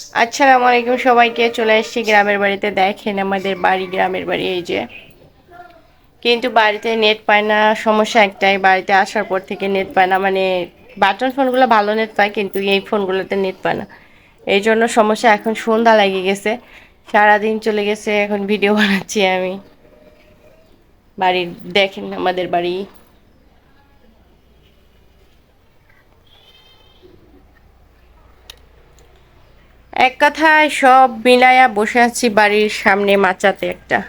আসসালামু আলাইকুম সবাইকে, চলে এসেছি গ্রামের বাড়িতে। দেখেন আমাদের বাড়ি, গ্রামের বাড়ি, এই যে। কিন্তু বাড়িতে নেট পায় না, সমস্যা একটাই, বাড়িতে আসার পর থেকে নেট পায় না। মানে বাটন ফোনগুলো ভালো নেট পায়, কিন্তু এই ফোনগুলোতে নেট পায় না। এই জন্য সমস্যা এখন সন্ধ্যা লেগে গেছে, সারাদিন চলে গেছে, এখন ভিডিও বানাচ্ছি আমি। বাড়ির, দেখেন আমাদের বাড়ি। এক কথায় সব মিলাইয়া বসে আছি বাড়ির সামনে মাচাতে একটা।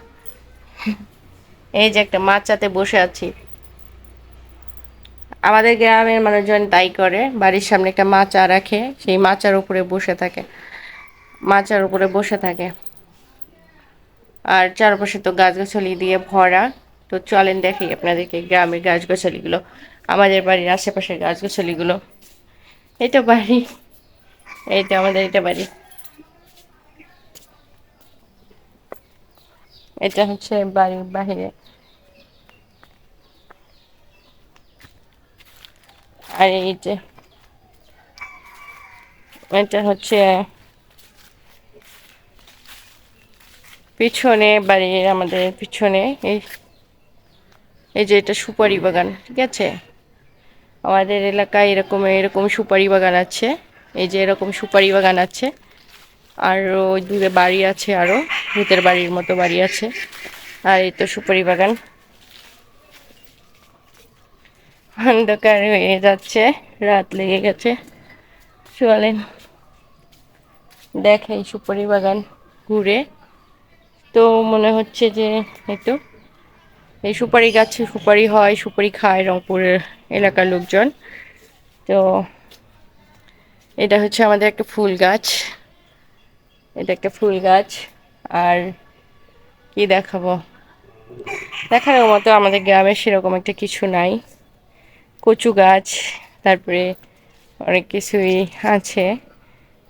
এই যে একটা মাচাতে বসে আছি। আমাদের গ্রামের মানুষজন তাই করে, বাড়ির সামনে একটা মাচা রাখে, সেই মাচার উপরে বসে থাকে। মাচার উপরে বসে থাকে। আর চারপাশে তো গাছগাছালি দিয়ে ভরা। তো চলেন দেখি আপনাদেরকে গ্রামের গাছগাছালিগুলো, আমাদের বাড়ির আশেপাশের গাছগাছালিগুলো। এই তো বাড়ি। এই তো আমাদের এটা বাড়ি। এটা হচ্ছে বাড়ির বাহিরে। আর এই যে এটা হচ্ছে পিছনে বাড়ির আমাদের পিছনে। এই এই যে এটা সুপারি বাগান, ঠিক আছে? আমাদের এলাকায় এরকম এরকম সুপারি বাগান আছে। এই যে এরকম সুপারি বাগান আছে। আর ওই দূরে বাড়ি আছে আরও, ভূতের বাড়ির মতো বাড়ি আছে। আর এই তো সুপারি বাগান। অন্ধকার হয়ে যাচ্ছে, রাত লেগে গেছে। চলেন, দেখাই সুপারি বাগান ঘুরে। তো মনে হচ্ছে যে একটু এই সুপারি গাছে সুপারি হয়, সুপারি খায় রংপুরের এলাকার লোকজন। তো, এটা হচ্ছে আমাদের একটা ফুল গাছ। এটা একটা ফুল গাছ। আর কি দেখাবো? দেখানোর মতো আমাদের গ্রামে সেরকম একটা কিছু নাই। কচু গাছ, তারপরে অনেক কিছুই আছে।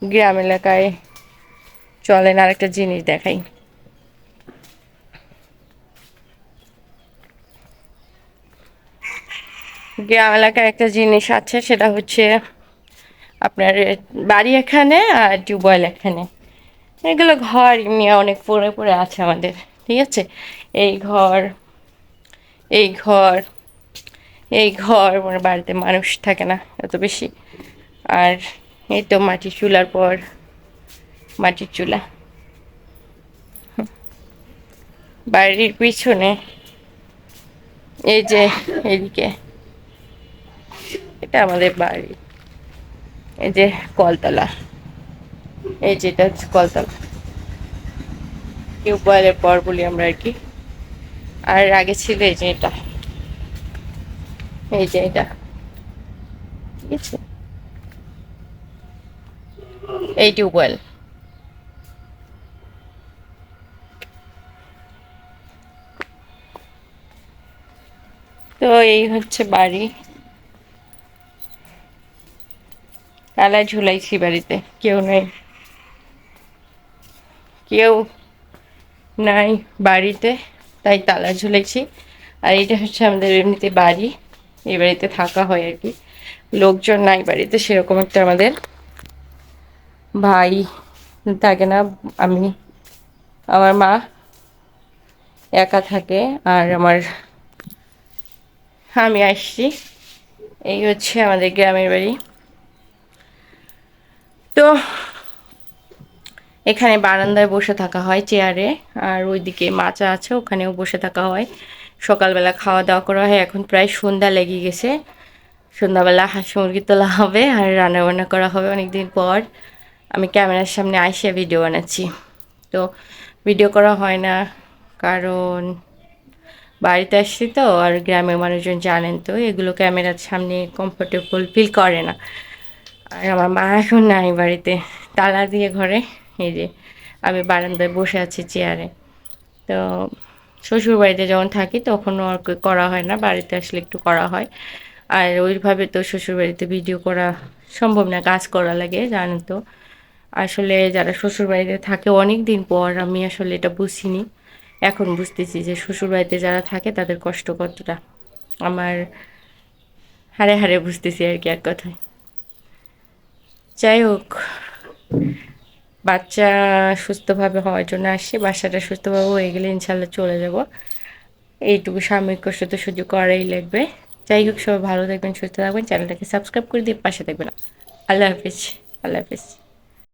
গ্রাম এলাকায় চলেন আরেকটা জিনিস দেখাই। গ্রাম এলাকার একটা জিনিস আছে, সেটা হচ্ছে আপনার বাড়ি এখানে আর টিউবওয়েল এখানে। এগুলো ঘর, এমনি অনেক পড়ে পড়ে আছে আমাদের, ঠিক আছে? এই ঘর এই ঘর এই ঘর মানে বাড়িতে মানুষ থাকে না এত বেশি। আর এই তো মাটির চুলার পর, মাটির চুলা। বাড়ির পিছনে, এই যে এদিকে, এটা আমাদের বাড়ি, এই যে কলতলা। এই যেটা হচ্ছে কলতলা। টিউবওয়েলের পর বলি আমরা আর কি। আর আগে ছিল এই যে এটা। এই যে এটা। ঠিক আছে? এই টিউবওয়েল তো এই হচ্ছে বাড়ি। তালা ঝুলাইছি বাড়িতে, কেউ নেই। কেউ নাই বাড়িতে, তাই তালা ঝুলেছি। আর এটা হচ্ছে আমাদের এমনিতে বাড়ি, এই বাড়িতে থাকা হয় আর কি। লোকজন নাই বাড়িতে, সেরকম একটা আমাদের ভাই, থাকে না, আমি, আমার মা একা থাকে, আর আমার, আমি আসছি। এই হচ্ছে আমাদের গ্রামের বাড়ি। তো এখানে বারান্দায় বসে থাকা হয়, চেয়ারে। আর ওইদিকে মাচা আছে, ওখানেও বসে থাকা হয়। সকালবেলা খাওয়া দাওয়া করা হয়, এখন প্রায় সন্ধ্যা লেগে গেছে। সন্ধ্যাবেলা হাঁস মুরগি তোলা হবে আর রান্না বান্না করা হবে অনেকদিন পর। আমি ক্যামেরার সামনে আইসে ভিডিও বানাচ্ছি। তো ভিডিও করা হয় না, কারণ বাড়িতে আসছি তো, আর গ্রামের মানুষজন জানেন তো, এগুলো ক্যামেরার সামনে কমফোর্টেবল ফিল করে না। আর আমার মা এখন নাই বাড়িতে, তালা দিয়ে ঘরে। এই যে আমি বারান্দায় বসে আছি চেয়ারে তো শ্বশুর বাড়িতে যখন থাকি তখনও আর করা হয় না, বাড়িতে আসলে একটু করা হয়। আর ওইভাবে তো শ্বশুর বাড়িতে ভিডিও করা সম্ভব না, কাজ করা লাগে, জানেন তো। আসলে যারা শ্বশুর বাড়িতে থাকে অনেক দিন পর আমি আসলে এটা বুঝিনি। এখন বুঝতেছি যে শ্বশুর বাড়িতে যারা থাকে তাদের কষ্ট কতটা। আমার হারে হারে বুঝতেছি আর কি এক কথায়। যাই হোক বাচ্চা সুস্থভাবে হওয়ার জন্য আসছি, বাচ্চাটা সুস্থভাবে হয়ে গেলে ইনশাল্লাহ চলে যাব। এইটুকু সাময়িক কষ্ট তো সহ্য করাই লাগবে। যাই হোক, সবাই ভালো থাকবেন, সুস্থ থাকবেন, চ্যানেলটাকে সাবস্ক্রাইব করে দিয়ে পাশে থাকবেন। আল্লাহ হাফিজ আল্লাহ হাফিজ।